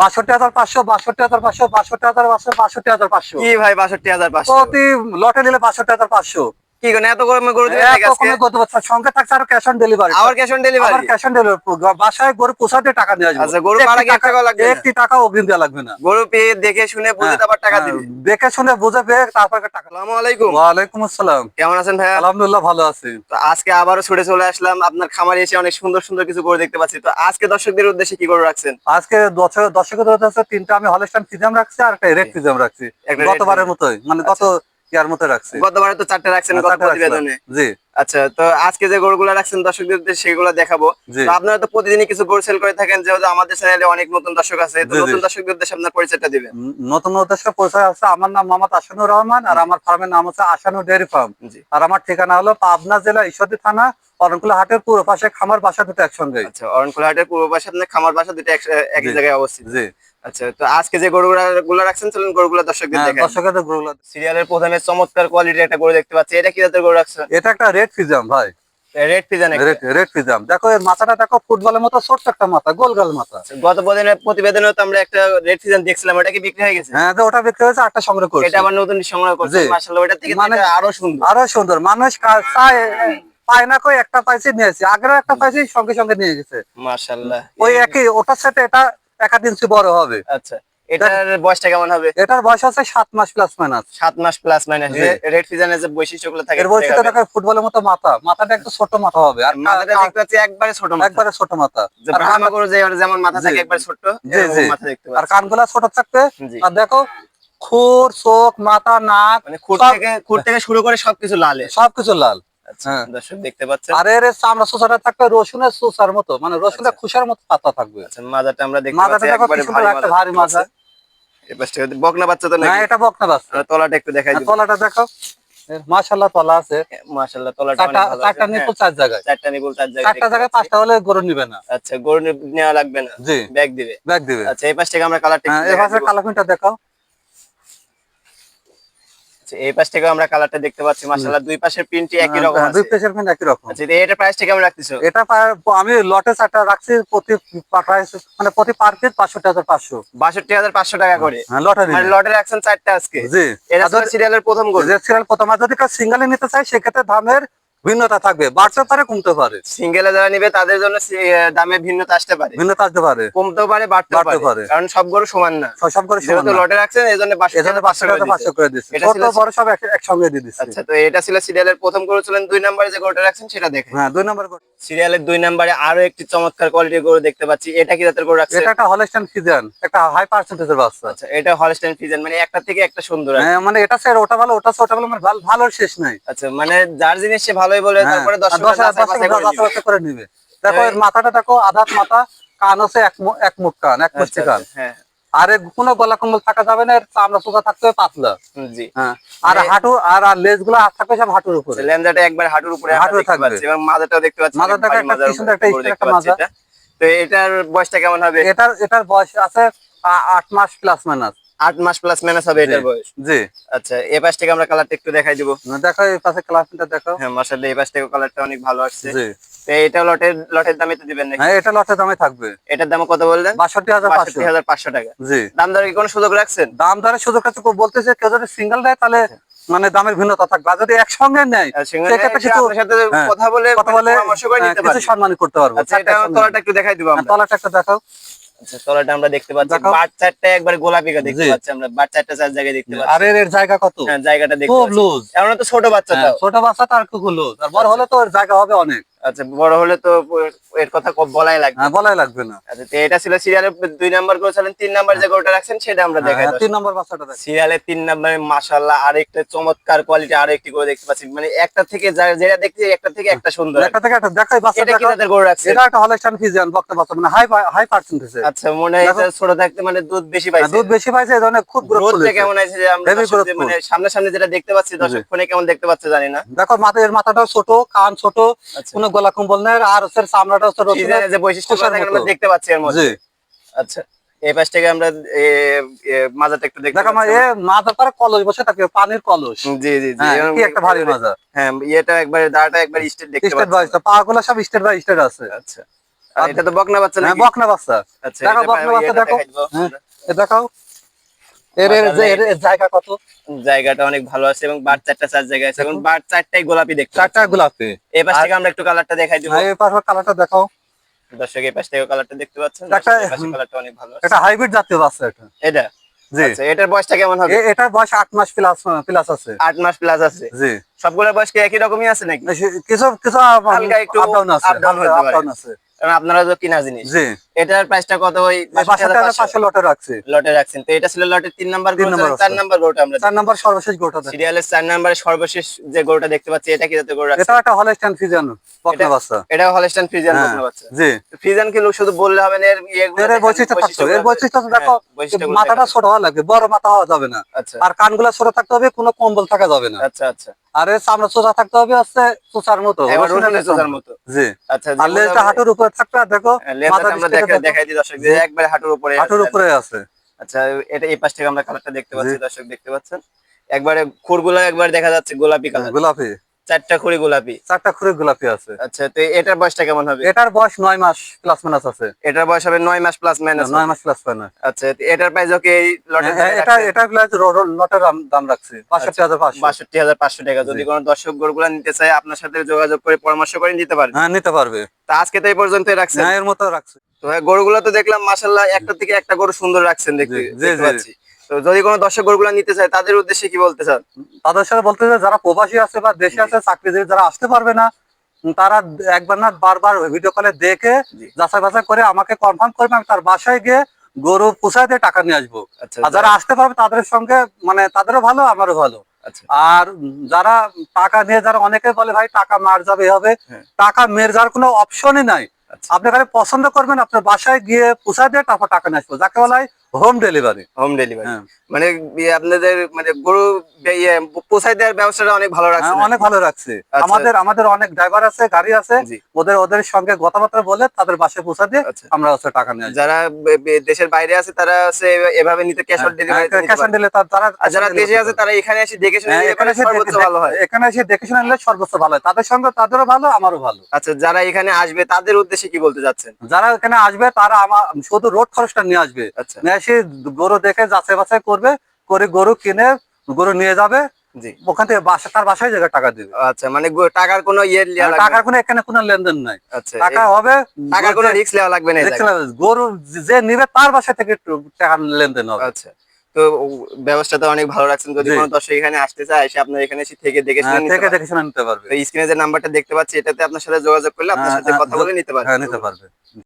বাষট্টি হাজার পাঁচশো বাষট্টি হাজার পাঁচশো বাষট্টি হাজার পাঁচশো বাষট্টি হাজার পাঁচশো। কি ভাই বাষট্টি হাজার পাঁচশো? প্রতি লটে নিলে বাষট্টি হাজার পাঁচশো। কি করেন এত গরমে গরু দিবেন এত? কমে সঙ্গে থাকছে আর ক্যাশ অন ডেলিভারি আবার ক্যাশ অন ডেলিভারি আবার ক্যাশ অন ডেলিভারি বাসায় গরু পোষাতে টাকা নিয়ে আসবে আচ্ছা, গরু কি টাকাও লাগবে টাকা অগ্রিম দেওয়া লাগবে না। গরু পেয়ে দেখে শুনে বুঝে হ্যাঁ, আবার টাকা হ্যাঁ, দিবে। দেখে শুনে বুঝে পেয়ে তারপর টাকা। আসসালামু আলাইকুম। ওয়ালাইকুম আসসালাম। কেমন আছেন ভাইয়া? আলহামদুলিল্লাহ ভালো আছি। তো আজকে আবারও ছুটে চলে আসলাম। আপনার খামারে এসে অনেক সুন্দর সুন্দর কিছু গরু দেখতে পাচ্ছি। তো আজকে দর্শকদের উদ্দেশ্যে কি গরু রাখছেন? আজকে দর্শকের ধরতে তিনটা আমি হলস্টাইন ফিজাম রাখছি আর একটা রেড ফিজাম রাখছি। গতবারের মতোই। মানে গত ইয়ার মতো রাখছি। গতবারে তো চারটে রাখছেন গত প্রতিবেদনে জি। আচ্ছা তো আজকে যে গরুগুলো রাখছেন দর্শকদের সেগুলো দেখাবো। তো আপনারা তো প্রতিদিনই কিছু গরু সেল করে থাকেন যেহেতু আমাদের চ্যানেলে অনেক নতুন দর্শক আছে তো জি, জি। নতুন দর্শকদের উদ্দেশ্যে আপনার পরিচয়টা দিবেন। নতুন উদ্দেশ্য পরিচয় আছে আমার নাম মোহাম্মদ আসানুর রহমান আর আমার ফার্মের নাম হচ্ছে আসানু ডেয়ারি ফার্ম আর আমার ঠিকানা হলো পাবনা জেলা ঈশ্বরদী থানা অরণকুলা হাটের পূর্ব পাশে খামার বাসা দুটো একসঙ্গে আচ্ছা অরণকুলা হাটের পূর্ব পাশে আপনার খামার বাসা দুটো এক- জায়গায় অবস্থিত। জি। আচ্ছা তো আজকে যে গরুগুলা রাখছেন চলুন গরুগুলো দর্শকদের হ্যাঁ, দেখেন দর্শকের গরুগুলো সিরিয়ালের প্রথমে চমৎকার কোয়ালিটির একটা গরু দেখতে পাচ্ছি। এটা কি জাতের গরু রাখছেন? এটা একটা রেড ফিজাম ভাই। রেড রেড ফিজাম দেখো এর মাথাটা দেখো ফুটবলের মতো ছোট্ট একটা মাথা গোল গোল মাথা গত প্রতিদিনের প্রতিবেদনে তো আমরা একটা রেড দেখছিলাম ওটা কি বিক্রি হয়ে গেছে? হ্যাঁ ওটা বিক্রি হয়েছে আটটা সংগ্রহ করছে। এটা আবার নতুন সংগ্রহ করছে জি। মাশাআল্লাহ ওটা থেকে মানে- আরও সুন্দর। আরও সুন্দর। মানুষ চায় পায় না কই একটা পাইছে নিয়েছে আগের একটা পাইছে সঙ্গে সঙ্গে নিয়ে গেছে। মাশাআল্লাহ। ওই একই ওটার সাথে এটা এক আধ ইঞ্চি বড় হবে। আচ্ছা এটার বয়সটা কেমন হবে? এটার বয়স আছে সাত মাস প্লাস মাইনাস সাত মাস প্লাস মাইনাস রেড পিজনের যে বৈশিষ্ট্যগুলো থাকে এর বৈশিষ্ট্য ফুটবলের মতো মাথা। মাথাটা একটু ছোট মাথা হবে। আর মাথাটা কা- দেখতে পাচ্ছি একবারে ছোট মাথা। একবারে ছোট মাথা। যে ব্রাহ্মা গরু যে যেমন মাথা থাকে। একবার ছোট জি, জি। মাথা আর কানগুলা ছোট থাকবে আর দেখো খুর চোখ মাথা নাক মানে খুঁট থেকে খুঁট থেকে শুরু করে সবকিছু লালে। সবকিছু লাল। দর্শক দেখতে পাচ্ছেন? আর এর চামড়া চোষাটা থাকবে রসুনের চোষার মতো মানে রসুনের খুশার মতো পাতা থাকবে। আচ্ছা মাজাটা আমরা দেখতে পাচ্ছি একবারে ভারী মাজা। এই পাশ বকনা বাচ্চা তো হ্যাঁ এটা বকনা বাচ্চা। তলাটা একটু দেখাই আর তলাটা দেখো মাশাল্লাহ তলা আছে। মাশাআল্লাহ তলাটা চারটা অনেক ভালো। চারটা নিপুল হ্যাঁ, চার জায়গায়। চারটা নিপুল চার জায়গায় চারটা জায়গায় পাঁচটা হলে গরু নিবে না। আচ্ছা গরু নেওয়া লাগবে না। জি। ব্যাগ দিবে। ব্যাগ দিবে। আচ্ছা এই পাশ থেকে আমরা কালারটা হ্যাঁ এই পাশে কালাপিনটা দেখাও। আচ্ছা এই পাশ থেকে আমরা কালারটা দেখতে পাচ্ছি মাশাআল্লাহ। দুই পাশের প্রিন্টই একই রকম আছে। দুই পাশের প্রিন্ট একই রকম। আচ্ছা এটা প্রাইস থেকে আমরা রাখতেছো। এটা আমি লটে চারটা রাখছি প্রতি প্রাইস মানে প্রতি পার পিস পাঁচষট্টি হাজার পাঁচশো। বাষট্টি হাজার পাঁচশো টাকা করে। হ্যাঁ লটে মানে লটে রাখছেন চারটা আজকে। জি। এটা সিরিয়ালের প্রথম যে সিরিয়াল প্রথম আর যদি কেউ সিঙ্গেলে নিতে চাই সেক্ষেত্রে দামের ভিন্নতা থাকবে বাড়তে পারে কমতে পারে। সিঙ্গেলে যারা নিবে তাদের জন্য দামে ভিন্নতা আসতে পারে। ভিন্নতা আসতে পারে। কমতেও পারে বাড়তেও পারে। কারণ সব গরু সমান না। সব করে সমান না। লটে রাখছেন এই জন্য পাঁচশো টাকা পাঁচশো করে দিচ্ছে। ছোট বড় সব একসঙ্গে দিয়ে দিচ্ছে। আচ্ছা তো এটা ছিল সিরিয়ালের প্রথম গরু ছিলেন দুই নম্বরে যে গরুটা রাখছেন সেটা দেখেন। হ্যাঁ দুই নম্বর। সিরিয়ালের দুই নম্বরে আরও একটি চমৎকার কোয়ালিটির গরু দেখতে পাচ্ছি। এটা কি জাতের গরু রাখছেন? এটা একটা হলস্টাইন ফিজিয়ান একটা হাই পার্সেন্টেজের বাচ্চা। আচ্ছা এটা হলস্টাইন ফিজেন মানে একটা থেকে একটা সুন্দর হ্যাঁ মানে এটা স্যার ওটা ভালো ওটা ওটা ভালো মানে ভালো- শেষ নাই। আচ্ছা মানে যার জিনিস সে ভালোই বলে হ্যাঁ, তারপরে দশ হাজার করে নিবে। দেখো এর মাথাটা দেখো আধাত মাথা কান হচ্ছে এক মু- এক মুঠ কান এক মুষ্টি কান। হ্যাঁ। আর এর কোনো গলা কম্বল থাকা যাবে না এর চামড়া চোখা থাকতে হবে পাতলা। জি। হ্যাঁ আর মানে- হাঁটু আর লেজগুলো থাকবে সব হাঁটুর উপরে। লেন্দাটা একবার হাঁটুর উপরে হাঁটু থাকবে। এবং মাজাটাও দেখতে পাচ্ছি মাজাটা অনেক একটা কি সুন্দর একটা একটা মাজা। তো এটার বয়সটা কেমন হবে? এটার এটার বয়স আছে আট মাস প্লাস মাইনাস আট মাস প্লাস মাইনাস হবে এটার বয়স। জি। আচ্ছা এই পাশ থেকে আমরা কালারটা একটু দেখাই দিব। দেখো এই পাশে ক্লাসটা দেখো হ্যাঁ মাসাল্লাহ এই পাশ থেকে কালারটা অনেক ভালো আসছে। জি। তো এটা লটের লটের দামে তো দিবেন নাকি? হ্যাঁ এটা লটের দামে থাকবে। এটার দাম কত বললেন? বাষট্টি হাজার পাঁচশো। বাষট্টি হাজার পাঁচশো টাকা। জি। দাম দরে কি কোনো সুযোগ রাখছেন? দাম দরের সুযোগ আছে বলতেছে কেউ যদি সিঙ্গেল দেয় তাহলে মানে দামের ভিন্নতা থাকবে। আর যদি একসঙ্গে নেয় সাথে হ্যাঁ, কথা বলে কথা বলে হ্যাঁ, কিছু সম্মানী করতে পারব। আচ্ছা এটা তলাটা একটু দেখাই দিব হ্যাঁ, আমরা। তলাটা একটা দেখাও। আচ্ছা তলাটা আমরা দেখতে পাচ্ছি। একবার গোলাপি দেখতে পাচ্ছি আমরা। বাট চারটা চার জায়গায় দেখতে পাচ্ছি। আর এর জায়গা কত? হ্যাঁ জায়গাটা দেখতে খুব লুজ এমন তো ছোট বাচ্চা ছোট বাচ্চা তার খুব লুজ আর বড় হলে তো ওর জায়গা হবে অনেক। আচ্ছা বড় হলে তো এর কথা বলাই লাগবে। হ্যাঁ বলাই লাগবে না। আচ্ছা তো এটা ছিল সিরিয়ালের দুই নাম্বার করে ছিলেন তিন নাম্বার যে গরুটা রাখছেন সেটা আমরা দেখাই হ্যাঁ, তিন নম্বর বাচ্চাটা দেখ সিরিয়ালের তিন নাম্বারে মাশাআল্লাহ আরেকটা চমৎকার কোয়ালিটি আরও একটি করে দেখতে পাচ্ছি। মানে একটা থেকে যেটা দেখছি একটা থেকে একটা সুন্দর। একটা থেকে একটা দেখাই বাচ্চা এটা কি জাতের গরু রাখছে এটা একটা হলস্টাইন ফিজিয়ান বক্তা বাচ্চা মানে হাই হাই পার্সেন্টেজ আচ্ছা মনে হয় এটা ছোট থাকতে মানে দুধ বেশি পাইছে। দুধ বেশি পাইছে খুব গ্রোথ কেমন আছে যে আমরা। মানে সামনে সামনে যেটা দেখতে পাচ্ছি দর্শক ফোনে কেমন দেখতে পাচ্ছে জানি না। দেখো মাথা এর মাথাটাও ছোট কান ছোট আচ্ছা। কোনো গলা কম্বল নেই আর হচ্ছে চামড়াটা হচ্ছে যে বৈশিষ্ট্য দেখতে পাচ্ছি এর মধ্যে। আচ্ছা এই পাশ থেকে আমরা মাজাটা একটু দেখতে দেখো এ মাথার পরে কলস বসে থাকে পানির কলস। জি জি জি। হ্যাঁ, কি একটা ভারী মাজা হ্যাঁ এটা একবার দাঁড়াটা একবার স্টেট দেখতে স্টেট বাই সব স্টেট বাই স্টেট আছে। আচ্ছা। আর এটা তো বকনা বাচ্চা হ্যাঁ নাকি? বকনা বাচ্চা। আচ্ছা দেখো, বকনা বাচ্চা দেখো। দেখাও এর এর যে- এর- এর জায়গা কত? জায়গাটা অনেক ভালো আছে এবং বার চারটা চার জায়গা আছে। এবং বার চারটাই গোলাপি দেখতে চারটা গোলাপি। এই পাশ থেকে আমরা একটু কালারটা দেখাই দিব। আর এই পাশে কালারটা দেখাও। দর্শক এই পাশ থেকে কালারটা দেখতে পাচ্ছেন? একটা- দর্শক, এই পাশের কালারটা অনেক ভালো আছে। এটা হাইব্রিড জাতীয় এটা। এটা? জি। আচ্ছা এটার বয়সটা কেমন হবে? এটার বয়স আট মাস প্লাস প্লাস আছে। আট মাস প্লাস আছে। জি। সবগুলোর বয়স কি একই রকমই আছে নাকি? কিছু কিছু হালকা একটু আপ ডাউন আছে। up down হতে আপ ডাউন আছে। কারণ আপনারা তো কিনা জিনিস। জি। এটার প্রাইসটা কত ওই পাঁচশো লটে রাখছি। লটে রাখছেন। তো এটা ছিল লটের তিন নাম্বার তিন নাম্বার চার নাম্বার গরুটা আমরা চার নাম্বার সর্বশেষ গোটা সিরিয়ালের চার নাম্বারের সর্বশেষ যে গরুটা দেখতে পাচ্ছি এটা কি রাখছেন? এটা একটা হলস্টাইন ফিজিয়ান বকনা এটা- বাচ্চা। এটা হলস্টাইন ফ্রিজিয়ান হ্যাঁ, বকনা বাচ্চা। জি। ফ্রিজিয়ান কি লোক শুধু বললে হবে না এর এর বৈশিষ্ট্য এর বৈশিষ্ট্য। দেখো হ্যাঁ, মাথাটা ছোট হওয়া লাগবে বড় মাথা হওয়া যাবে না। আচ্ছা। আর কানগুলা ছোট থাকতে হবে কোনো কম্বল থাকা যাবে না। আচ্ছা আচ্ছা। আর এর চামড়া সোজা থাকতে হবে হচ্ছে চোচার মতো মতো। জি। আচ্ছা আর লেজটা হাঁটুর উপরে থাকতে আর দেখো মাথা আমরা দিক থেকে দেখা দেখো। দেখাই দিই দর্শক যে হাঁটুর উপরে হাঁটুর উপরে আছে। আচ্ছা এটা এই পাশ থেকে আমরা কালারটা দেখতে পাচ্ছি দর্শক দেখতে পাচ্ছেন। একবারে খুরগুলো একবার দেখা যাচ্ছে গোলাপি কালার গোলাপি। চারটা খুরি গোলাপি। চারটা খুরে গোলাপি আছে। আচ্ছা তো এটার বয়সটা কেমন হবে? এটার বয়স নয় মাস প্লাস মাইনাস আছে। এটার বয়স হবে নয় মাস প্লাস মাইনাস নয় মাস প্লাস মাইনাস আচ্ছা এটার প্রাইস ওকে এই লটের এটা এটা লটের দাম- রাখছি বাষট্টি হাজার পাঁচশো। বাষট্টি হাজার পাঁচশো টাকা। যদি। কোনো দর্শক গরুগুলা নিতে চায় আপনার সাথে যোগাযোগ করে পরামর্শ করে নিতে পারেন হ্যাঁ নিতে পারবে। তা আজকে তো এই পর্যন্তই রাখছে হ্যাঁ এর মতো রাখছি। তো গরুগুলো তো দেখলাম মাসাল্লাহ একটা থেকে একটা গরু সুন্দর রাখছেন দেখতে। পাচ্ছি। তো যদি কোনো দর্শক গরুগুলা নিতে চায় তাদের উদ্দেশ্যে কি বলতে চান? তাদের সাথে বলতে যে যারা প্রবাসী আছে বা দেশে আছে চাকরিজীবী যারা আসতে পারবে না তারা একবার না বারবার ভিডিও কলে দেখে। যাচাই বাছাই করে আমাকে কনফার্ম করবে আমি তার বাসায় গিয়ে গরু পুষায় দিয়ে টাকা নিয়ে আসব। আচ্ছা আর যারা আসতে পারবে তাদের সঙ্গে মানে তাদেরও ভালো আমারও ভালো। আচ্ছা। আর যারা টাকা নিয়ে যারা অনেকে বলে ভাই টাকা মার যাবে হবে। হ্যাঁ। টাকা মের যাওয়ার কোনো অপশনই নাই। আচ্ছা আপনি খালি পছন্দ করবেন আপনার বাসায় গিয়ে পুষা দিয়ে তারপর টাকা নিয়ে আসব যাকে বলা হয় হোম ডেলিভারি হোম ডেলিভারি মানে ইয়ে আপনাদের মানে গরু ইয়ে পোষাই দেওয়ার ব্যবসাটা অনেক ভালো রাখছেন হ্যাঁ, অনেক ভালো রাখছে। আচ্ছা। আমাদের আমাদের অনেক ড্রাইভার আছে গাড়ি আছে ওদের ওদের সঙ্গে কথাবার্তা বলে তাদের বাসায় পৌঁছা দিয়ে আচ্ছা। আমরা হচ্ছে টাকা নিয়ে যারা দেশের বাইরে আছে তারা আছে এভাবে নিতে cash on delivery cash on delivery তারা যারা দেশে আছে তারা এখানে এসে দেখে শুনে হ্যাঁ, এখানে এসে সর্বোচ্চ ভালো হয়। এখানে এসে দেখে শুনে নিলে সর্বোচ্চ ভালো হয়। তাদের সঙ্গে তাদেরও ভালো আমারও ভালো। আচ্ছা যারা এখানে আসবে তাদের উদ্দেশ্যে কি বলতে যাচ্ছেন? যারা এখানে আসবে তারা আমার শুধু রোড খরচটা নিয়ে আসবে। আচ্ছা। নিয়ে এসে গরু দেখে যাচাই বাছাই করবে করে গরু কিনে গরু নিয়ে যাবে। জি। ওখান থেকে বাসা তার বাসায় জায়গা টাকা দিবে। আচ্ছা মানে টাকার কোনো ইয়ে টাকার কোনো এখানে কোনো লেনদেন নাই। আচ্ছা টাকা হবে টাকার কোনো রিস্ক নেওয়া লাগবে না গরু যে নিবে তার বাসা থেকে টাকার লেনদেন হবে। আচ্ছা। তো ব্যবস্থাটা অনেক ভালো রাখছেন। যদি। কোনো দর্শক এখানে আসতে চায় সে আপনার এখানে এসে থেকে দেখে শুনে হ্যাঁ, নিতে থেকে দেখে শুনে নিতে পারবে। স্ক্রিনে যে নাম্বারটা দেখতে পাচ্ছি এটাতে আপনার সাথে যোগাযোগ করলে আপনার হ্যাঁ, সাথে হ্যাঁ, কথা বলে নিতে পারবে। হ্যাঁ নিতে পারবে।